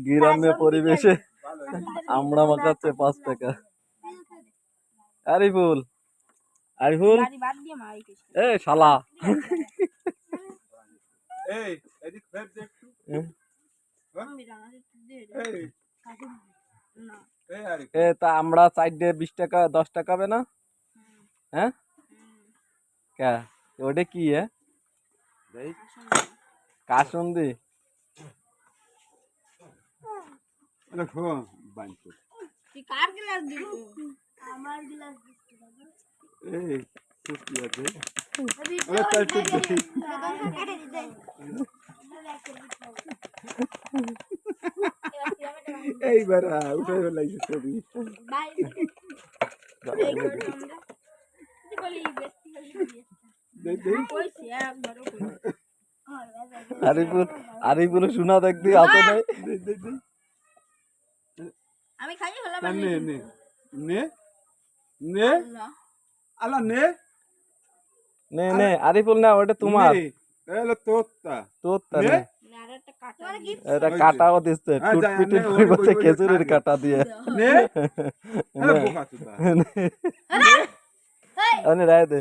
গ্রাম্য পরিবেশে আমরা মাখাচ্ছে পাঁচ টাকা। আরিফুল আরিফুল। এ শালা। এ। তা আমরা সাইডে বিশ টাকা দশ টাকা হবে না? হ্যাঁ? ওটা কি হ্যাঁ কাসুন্দি দেখো বানছো তুই কার গ্লাস দিবি? আমার গ্লাস দিচ্ছি এই সুস্তি আছে। আরে আরে তাই তো দেখি কেটে দিতে এইবার উঠে লাগছে ছবি। বাই এই করে আমরা তুই বলি বেশি করে দেখ দেখ কইছি একবারও কই আরিফুল আরিফুল শোনা দেখবি আছে নাই? দেখ দেখ দেখ আমি খাই হলাম তা নে নে। নে? নে? আলা নে? নে নে আরিফুল না ওটা তোমার। নে। এলো তোরটা। তোর তা নে। নে। আর একটা কাটা গিফট এটা ওই যে। কাটাও দিচ্ছে হ্যাঁ, যা, টুটপিটের নে, ওই- পরিবর্তে ওই- ওই খেজুরের কাটে। কাটা দিয়ে। নে? এলো বোকা তুই আরে রায় দে।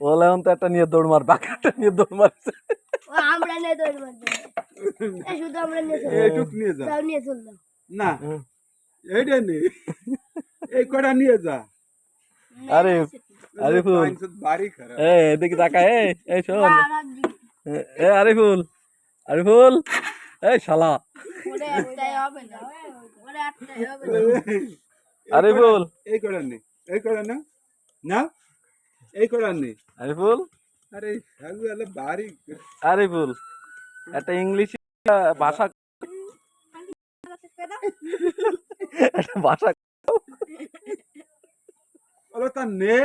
ও এখন। তো একটা নিয়ে দৌড় মার বাকাটা নিয়ে দৌড় মারছে। আমরা নিয়ে দৌড় মারবে। শুধু আমরা নিয়ে চললাম এইটুক নিয়ে যা। তাও নিয়ে চললাম না এইটা নে। এই কটা নিয়ে যা। আরে আরিফুল পাঁচশো বাড়ি খারাপ। এ এদিকে তাকা এ এই শোন। আর এ আরিফুল আরিফুল এই শালা। ওরে ওরে না আরিফুল এই কটা নে এই কটা না না এই কটা নে আরিফুল আরে সাগু এলে বাড়ি। আরিফুল একটা ইংলিশ ভাষা একটা ভাষা বলো তা নে